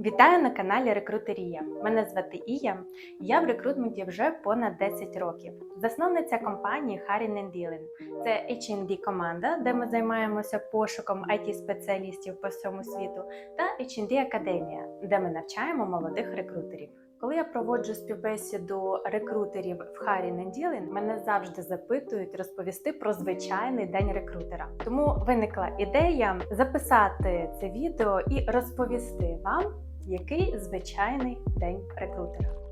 Вітаю на каналі Рекрутерія. Мене звати Ія. Я в рекрутменті вже понад 10 років. Засновниця компанії Harrin Ділен. Це H&D команда, де ми займаємося пошуком it спеціалістів по всьому світу, та H&D Академія, де ми навчаємо молодих рекрутерів. Коли я проводжу співбесіду рекрутерів в Харі Dillon, мене завжди запитують розповісти про звичайний день рекрутера. Тому виникла ідея записати це відео і розповісти вам, який звичайний день рекрутера.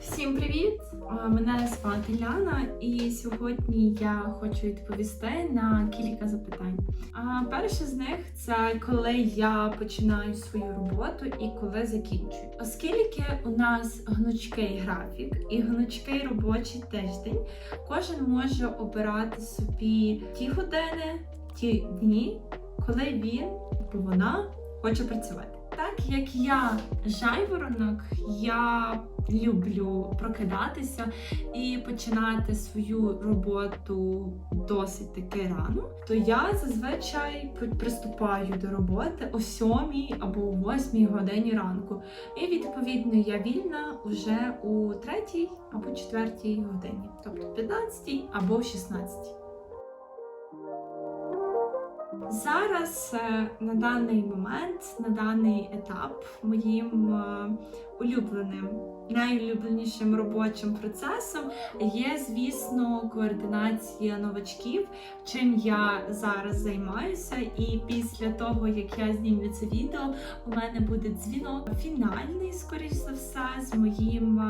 Всім привіт! Е, Мене звати Ляна, і сьогодні я хочу відповісти на кілька запитань. А Перше з них це коли я починаю свою роботу і коли закінчую. Оскільки у нас гнучкий графік і гнучкий робочий тиждень, кожен може обирати собі ті години, ті дні, коли він або вона хоче працювати. Як я жайворонок, я люблю прокидатися і починати свою роботу досить таки рано, то я зазвичай при- приступаю до роботи о 7 або о 8 годині ранку. І відповідно я вільна вже у 3 або 4 годині, тобто 15 або 16. Зараз е, на даний момент, на даний етап, моїм е, улюбленим, найулюбленішим робочим процесом є, звісно, координація новачків, чим я зараз займаюся. І після того, як я знімлю це відео, у мене буде дзвінок фінальний, скоріш за все, з моїм.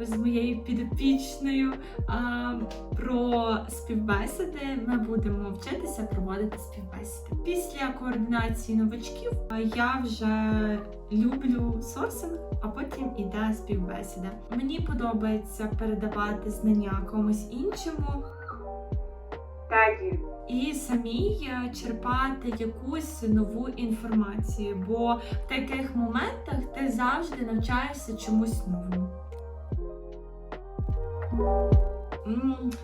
З моєю підопічною а, про співбесіди. Ми будемо вчитися проводити співбесіди. Після координації новачків я вже люблю сорсинг, а потім іде співбесіда. Мені подобається передавати знання комусь іншому. І самій е, черпати якусь нову інформацію, бо в таких моментах ти завжди навчаєшся чомусь новому.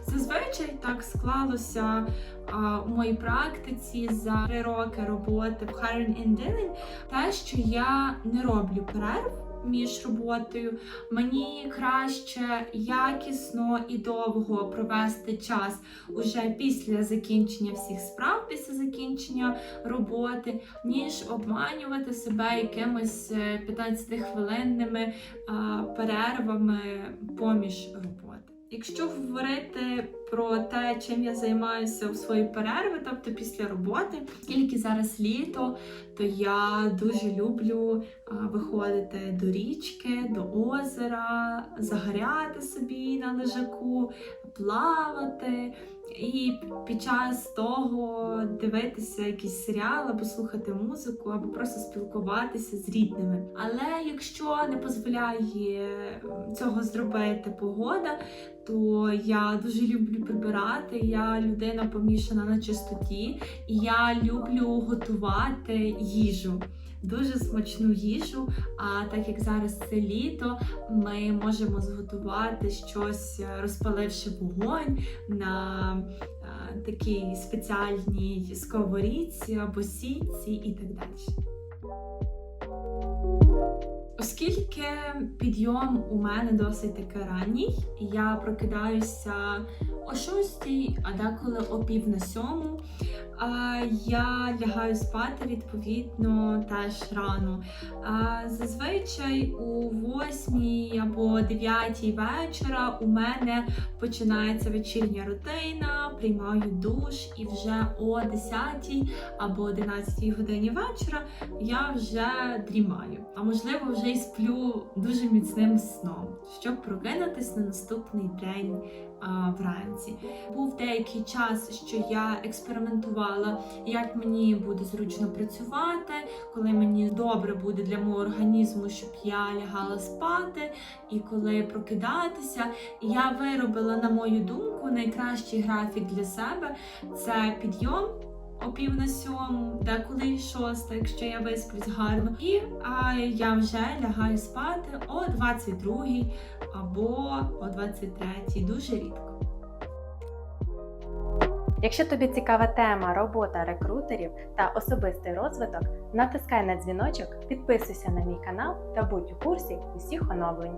Зазвичай так склалося а, у моїй практиці за три роки роботи в Hiring and Dealing, те, що я не роблю перерв між роботою. Мені краще якісно і довго провести час уже після закінчення всіх справ, після закінчення роботи, ніж обманювати себе якимись е, 15-хвилинними а, перервами поміж роботи. Якщо говорити про те, чим я займаюся у свої перерви, тобто після роботи, тільки зараз літо, то я дуже люблю виходити до річки, до озера, загоряти собі на лежаку, плавати. І під час того дивитися якийсь серіал або слухати музику, або просто спілкуватися з рідними. Але якщо не дозволяє цього зробити погода, то я дуже люблю прибирати. Я людина помішана на чистоті, і я люблю готувати їжу. Дуже смачну їжу. А так як зараз це літо, ми можемо зготувати щось, е, розпаливши вогонь на е, такій спеціальній сковорідці або сітці і так далі. Оскільки підйом у мене досить таки ранній, я прокидаюся о 6, а деколи о пів на сьому. Я лягаю спати відповідно теж рано. Зазвичай у 8 або 9 вечора у мене починається вечірня рутина, приймаю душ, і вже о 10 або 11 годині вечора я вже дрімаю. А можливо, вже й сплю дуже міцним сном, щоб прокинутись на наступний день а, вранці. Був деякий час, що я експериментувала, як мені буде зручно працювати, коли мені добре буде для мого організму, щоб я лягала спати, і коли прокидатися. Я виробила, на мою думку, найкращий графік для себе це підйом. О пів на сьому, деколи й шоста, якщо я висплюсь гарно. І а, я вже лягаю спати о 22 або о 23, дуже рідко. Якщо тобі цікава тема робота рекрутерів та особистий розвиток, натискай на дзвіночок, підписуйся на мій канал та будь у курсі усіх оновлень.